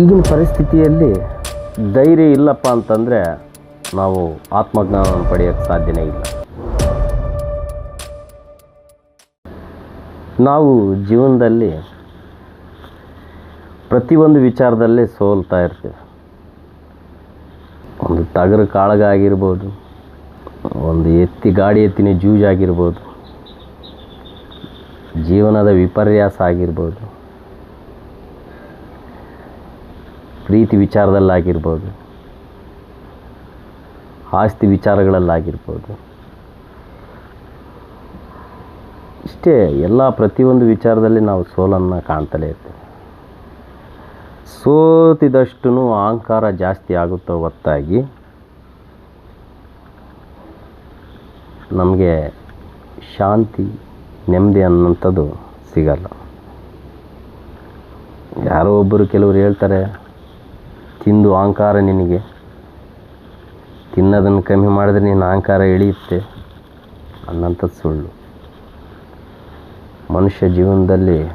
ಈಗಿನ ಪರಿಸ್ಥಿತಿಯಲ್ಲಿ ಧೈರ್ಯ ಇಲ್ಲಪ್ಪ ಅಂತಂದರೆ ನಾವು ಆತ್ಮಜ್ಞಾನವನ್ನು ಪಡೆಯೋಕ್ಕೆ ಸಾಧ್ಯನೇ ಇಲ್ಲ. ನಾವು ಜೀವನದಲ್ಲಿ ಪ್ರತಿಯೊಂದು ವಿಚಾರದಲ್ಲೇ ಸೋಲ್ತಾ ಇರ್ತೀವಿ. ಒಂದು ಟಗರು ಕಾಳಗ ಆಗಿರ್ಬೋದು, ಒಂದು ಎತ್ತಿ ಗಾಡಿ ಎತ್ತಿನ ಜೂಜಾಗಿರ್ಬೋದು ಜೀವನದ ವಿಪರ್ಯಾಸ ಆಗಿರ್ಬೋದು. ಪ್ರೀತಿ ವಿಚಾರದಲ್ಲಾಗಿರ್ಬೋದು. ಆಸ್ತಿ ವಿಚಾರಗಳಲ್ಲಾಗಿರ್ಬೋದು. ಇಷ್ಟೇ, ಎಲ್ಲ ಪ್ರತಿಯೊಂದು ವಿಚಾರದಲ್ಲಿ ನಾವು ಸೋಲನ್ನು ಕಾಣ್ತಲೇ ಇರ್ತೇವೆ. ಸೋತಿದಷ್ಟು ಅಹಂಕಾರ ಜಾಸ್ತಿ ಆಗುತ್ತೋ ಹೊತ್ತಾಗಿ ನಮಗೆ ಶಾಂತಿ, ನೆಮ್ಮದಿ ಅನ್ನೋಂಥದ್ದು ಸಿಗಲ್ಲ. ಯಾರೋ ಒಬ್ಬರು ಕೆಲವರು ಹೇಳ್ತಾರೆ ತಿಂದು ಅಹಂಕಾರ ನಿನಗೆ. ತಿನ್ನೋದನ್ನು ಕಮ್ಮಿ ಮಾಡಿದ್ರೆ ನಿನ್ನ ಅಹಂಕಾರ ಇಳಿಯುತ್ತೆ ಅನ್ನಂಥದ್ದು ಸುಳ್ಳು. ಮನುಷ್ಯ ಜೀವನದಲ್ಲಿ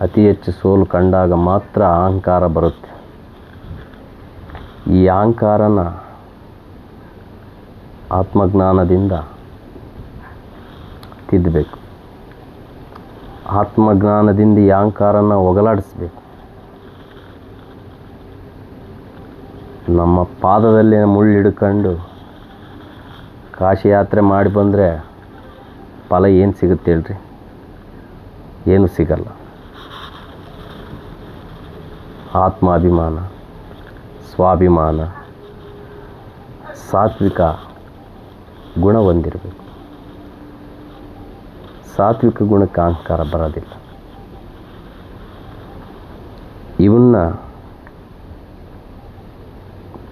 ಅತಿ ಹೆಚ್ಚು ಸೋಲು ಕಂಡಾಗ ಮಾತ್ರ ಅಹಂಕಾರ ಬರುತ್ತೆ. ಈ ಅಹಂಕಾರನ ಆತ್ಮಜ್ಞಾನದಿಂದ ತಿದ್ದಬೇಕು ಆತ್ಮಜ್ಞಾನದಿಂದ ಈ ಅಹಂಕಾರನ ಒಗಲಾಡಿಸ್ಬೇಕು ನಮ್ಮ ಪಾದದಲ್ಲಿ ಮುಳ್ಳು ಹಿಡ್ಕೊಂಡು ಕಾಶಿ ಯಾತ್ರೆ ಮಾಡಿ ಬಂದರೆ ಫಲ ಏನು ಸಿಗುತ್ತೆ ಹೇಳ್ರಿ? ಏನು ಸಿಗಲ್ಲ. ಆತ್ಮಾಭಿಮಾನ, ಸ್ವಾಭಿಮಾನ, ಸಾತ್ವಿಕ ಗುಣ ಹೊಂದಿರಬೇಕು. ಸಾತ್ವಿಕ ಗುಣಕ್ಕೆ ಅಹಂಕಾರ ಬರೋದಿಲ್ಲ. ಇವನ್ನ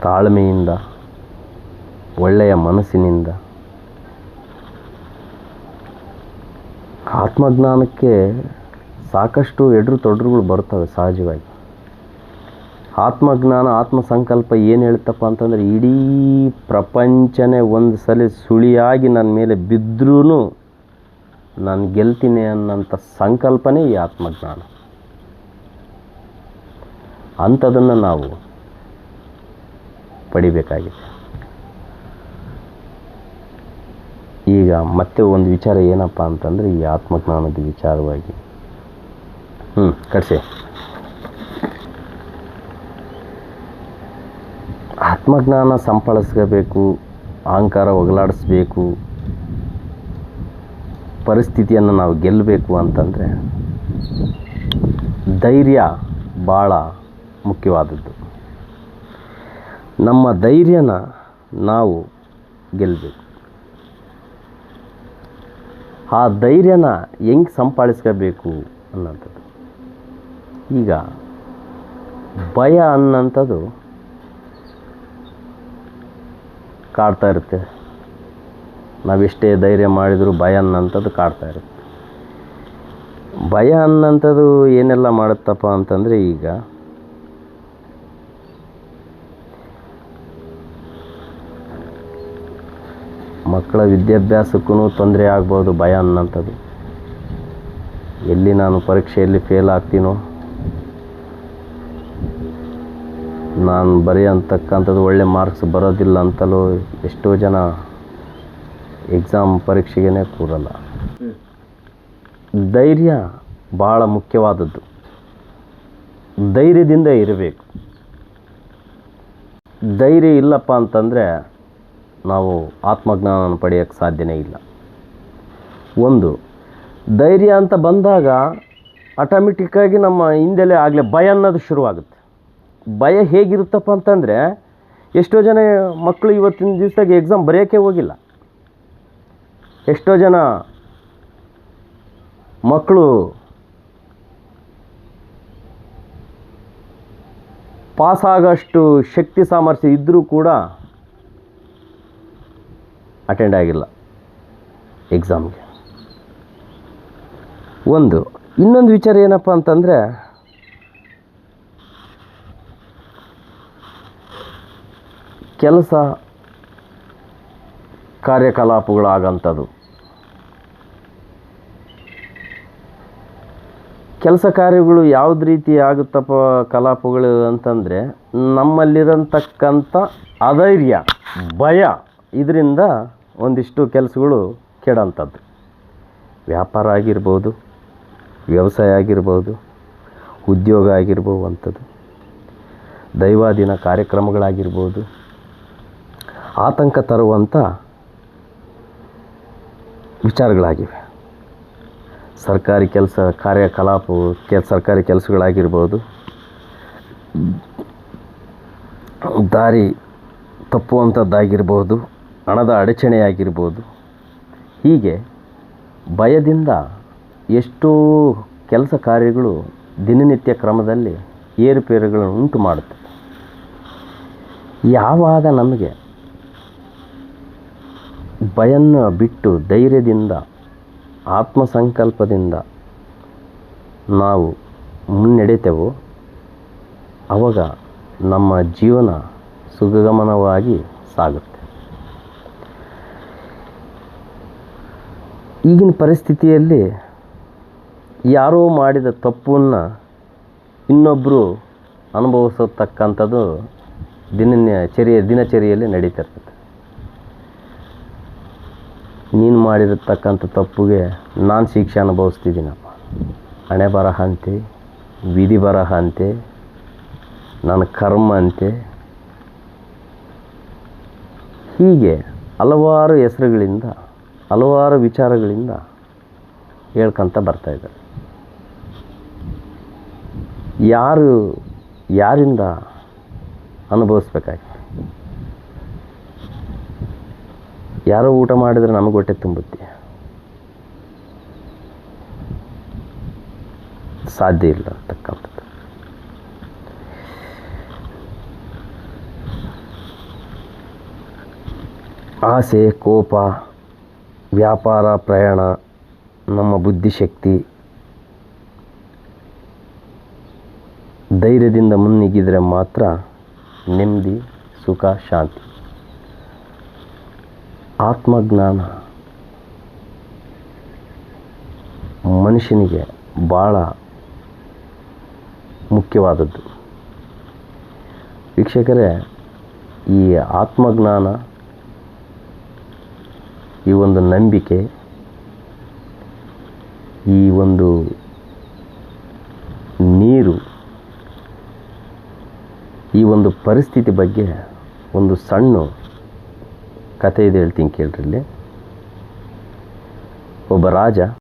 ತಾಳ್ಮೆಯಿಂದ, ಒಳ್ಳೆಯ ಮನಸ್ಸಿನಿಂದ. ಆತ್ಮಜ್ಞಾನಕ್ಕೆ ಸಾಕಷ್ಟು ಎಡ್ರು ತೊಡರುಗಳು ಬರ್ತವೆ ಸಹಜವಾಗಿ. ಆತ್ಮಜ್ಞಾನ ಆತ್ಮ ಸಂಕಲ್ಪ ಏನು ಹೇಳ್ತಪ್ಪ ಅಂತಂದರೆ ಇಡೀ ಪ್ರಪಂಚನೇ ಒಂದು ಸಲ ಸುಳಿಯಾಗಿ ನನ್ನ ಮೇಲೆ ಬಿದ್ದರೂ ನಾನು ಗೆಲ್ತೀನಿ ಅನ್ನೋಂಥ ಸಂಕಲ್ಪನೇ ಈ ಆತ್ಮಜ್ಞಾನ. ಅಂಥದನ್ನು ನಾವು ಪಡಿಬೇಕಾಗಿದೆ ಈಗ ಮತ್ತೆ ಒಂದು ವಿಚಾರ ಏನಪ್ಪ ಅಂತಂದರೆ ಈ ಆತ್ಮಜ್ಞಾನದ ವಿಚಾರವಾಗಿ. ಹ್ಞೂ ಕಳಿಸಿ ಆತ್ಮಜ್ಞಾನ ಸಂಪಳಿಸ್ಕೋಬೇಕು ಅಹಂಕಾರ ಒಗಲಾಡಿಸ್ಬೇಕು, ಪರಿಸ್ಥಿತಿಯನ್ನು ನಾವು ಗೆಲ್ಲಬೇಕು ಅಂತಂದರೆ, ಧೈರ್ಯ ಭಾಳ ಮುಖ್ಯವಾದದ್ದು. ನಮ್ಮ ಧೈರ್ಯನ ನಾವು ಗೆಲ್ಲಬೇಕು ಆ ಧೈರ್ಯನ ಹೆಂಗೆ ಸಂಪಾದಿಸ್ಕೋಬೇಕು ಅನ್ನೋಂಥದ್ದು. ಈಗ ಭಯ ಅನ್ನೋಂಥದ್ದು ಕಾಡ್ತಾ ಇರುತ್ತೆ. ನಾವೆಷ್ಟೇ ಧೈರ್ಯ ಮಾಡಿದರೂ ಭಯ ಅನ್ನೋಂಥದ್ದು ಕಾಡ್ತಾ ಇರುತ್ತೆ. ಭಯ ಅನ್ನೋಂಥದ್ದು ಏನೆಲ್ಲ ಮಾಡುತ್ತಪ್ಪ ಅಂತಂದರೆ ಈಗ ಮಕ್ಕಳ ವಿದ್ಯಾಭ್ಯಾಸಕ್ಕೂ ತೊಂದರೆ ಆಗ್ಬೋದು, ಭಯ ಅನ್ನೋಂಥದ್ದು. ಎಲ್ಲಿ ನಾನು ಪರೀಕ್ಷೆಯಲ್ಲಿ ಫೇಲ್ ಆಗ್ತೀನೋ? ನಾನು ಬರೆಯಂತಕ್ಕಂಥದ್ದು ಒಳ್ಳೆ ಮಾರ್ಕ್ಸ್ ಬರೋದಿಲ್ಲ ಅಂತಲೂ ಎಷ್ಟೋ ಜನ ಎಕ್ಸಾಮ್ ಪರೀಕ್ಷೆಗೇ ಕೂರಲ್ಲ. ಧೈರ್ಯ ಭಾಳ ಮುಖ್ಯವಾದದ್ದು. ಧೈರ್ಯದಿಂದ ಇರಬೇಕು. ಧೈರ್ಯ ಇಲ್ಲಪ್ಪ ಅಂತಂದರೆ ನಾವು ಆತ್ಮಜ್ಞಾನವನ್ನು ಪಡೆಯೋಕ್ಕೆ ಸಾಧ್ಯನೇ ಇಲ್ಲ. ಒಂದು, ಧೈರ್ಯ ಅಂತ ಬಂದಾಗ ಆಟೋಮೆಟಿಕ್ಕಾಗಿ ನಮ್ಮ ಹಿಂದೆಲೇ ಆಗಲೇ ಭಯ ಅನ್ನೋದು ಶುರುವಾಗುತ್ತೆ. ಭಯ ಹೇಗಿರುತ್ತಪ್ಪ ಅಂತಂದರೆ, ಎಷ್ಟೋ ಜನ ಮಕ್ಕಳು ಇವತ್ತಿನ ದಿವಸದಾಗ ಎಕ್ಸಾಮ್ ಬರೆಯೋಕ್ಕೆ ಹೋಗಿಲ್ಲ. ಎಷ್ಟೋ ಜನ ಮಕ್ಕಳು ಪಾಸಾಗೋಷ್ಟು ಶಕ್ತಿ ಸಾಮರ್ಥ್ಯ ಇದ್ದರೂ ಕೂಡ ಅಟೆಂಡ್ ಆಗಿಲ್ಲ ಎಕ್ಸಾಮ್ಗೆ ಒಂದು, ಇನ್ನೊಂದು ವಿಚಾರ ಏನಪ್ಪ ಅಂತಂದರೆ, ಕೆಲಸ ಕಾರ್ಯಕಲಾಪಗಳಾಗಂಥದ್ದು ಕೆಲಸ ಕಾರ್ಯಗಳು ಯಾವ್ದು ರೀತಿ ಆಗುತ್ತಪ್ಪ ಕಲಾಪಗಳು ಅಂತಂದರೆ ನಮ್ಮಲ್ಲಿರತಕ್ಕಂಥ ಅಧೈರ್ಯ, ಭಯ, ಇದರಿಂದ ಒಂದಿಷ್ಟು ಕೆಲಸಗಳು ಕೆಡಂಥದ್ದು ವ್ಯಾಪಾರ ಆಗಿರ್ಬೋದು, ವ್ಯವಸಾಯ ಆಗಿರ್ಬೋದು, ಉದ್ಯೋಗ ಆಗಿರ್ಬೋದು ಅಂಥದ್ದು ದೈವಾಧೀನ ಕಾರ್ಯಕ್ರಮಗಳಾಗಿರ್ಬೋದು. ಆತಂಕ ತರುವಂಥ ವಿಚಾರಗಳಾಗಿವೆ. ಸರ್ಕಾರಿ ಕೆಲಸ, ಕಾರ್ಯಕಲಾಪ, ಕೆ, ಸರ್ಕಾರಿ ಕೆಲಸಗಳಾಗಿರ್ಬೋದು. ದಾರಿ ತಪ್ಪುವಂಥದ್ದಾಗಿರ್ಬೋದು. ಹಣದ ಅಡಚಣೆಯಾಗಿರ್ಬೋದು. ಹೀಗೆ ಭಯದಿಂದ ಎಷ್ಟೋ ಕೆಲಸ ಕಾರ್ಯಗಳು ದಿನನಿತ್ಯ ಕ್ರಮದಲ್ಲಿ ಏರುಪೇರುಗಳನ್ನು ಉಂಟು ಮಾಡುತ್ತೆ. ಯಾವಾಗ ನಮಗೆ ಭಯನ ಬಿಟ್ಟು ಧೈರ್ಯದಿಂದ, ಆತ್ಮಸಂಕಲ್ಪದಿಂದ ನಾವು ಮುನ್ನಡೆತೇವೋ ಆವಾಗ ನಮ್ಮ ಜೀವನ ಸುಗಮನವಾಗಿ ಸಾಗುತ್ತೆ. ಈಗಿನ ಪರಿಸ್ಥಿತಿಯಲ್ಲಿ ಯಾರೋ ಮಾಡಿದ ತಪ್ಪನ್ನು ಇನ್ನೊಬ್ಬರು ಅನುಭವಿಸತಕ್ಕಂಥದ್ದು ದಿನ ಚರಿಯ ದಿನಚರಿಯಲ್ಲಿ ನಡೀತಿರ್ತದೆ. ನೀನು ಮಾಡಿರತಕ್ಕಂಥ ತಪ್ಪಿಗೆ ನಾನು ಶಿಕ್ಷೆ ಅನುಭವಿಸ್ತಿದ್ದೀನಪ್ಪ. ಹಣೆ ಬರಹ ಅಂತೆ, ವಿಧಿ ಬರಹ ಅಂತೆ, ನನ್ನ ಕರ್ಮ ಅಂತೆ. ಹೀಗೆ ಹಲವಾರು ಹೆಸರುಗಳಿಂದ ಹಲವಾರು ವಿಚಾರಗಳಿಂದ ಹೇಳ್ಕೊಂತ ಬರ್ತಾಯಿದ್ದಾರೆ ಯಾರು, ಯಾರಿಂದ ಅನುಭವಿಸ್ಬೇಕಾಗಿತ್ತು ಯಾರೋ ಊಟ ಮಾಡಿದರೆ ನಮಗೆ ಹೊಟ್ಟೆ ತುಂಬುತ್ತೆ ಸಾಧ್ಯ ಇಲ್ಲ ಅಂತಕ್ಕಂಥದ್ದು. ಆಸೆ, ಕೋಪ ವ್ಯಾಪಾರ, ಪ್ರಯಾಣ, ನಮ್ಮ ಬುದ್ಧಿಶಕ್ತಿ ಧೈರ್ಯದಿಂದ ಮುನ್ನುಗ್ಗಿದರೆ ಮಾತ್ರ ನೆಮ್ಮದಿ, ಸುಖ, ಶಾಂತಿ. ಆತ್ಮಜ್ಞಾನ ಮನುಷ್ಯನಿಗೆ ಭಾಳ ಮುಖ್ಯವಾದದ್ದು. ವೀಕ್ಷಕರೇ, ಈ ಆತ್ಮಜ್ಞಾನ ಈ ಒಂದು ನಂಬಿಕೆ, ಈ ಒಂದು ನೀರು, ಈ ಒಂದು ಪರಿಸ್ಥಿತಿ ಬಗ್ಗೆ ಒಂದು ಸಣ್ಣ ಕಥೆ ಇದೆ ಹೇಳ್ತೀನಿ ಕೇಳ್ರಿ ಒಬ್ಬ ರಾಜ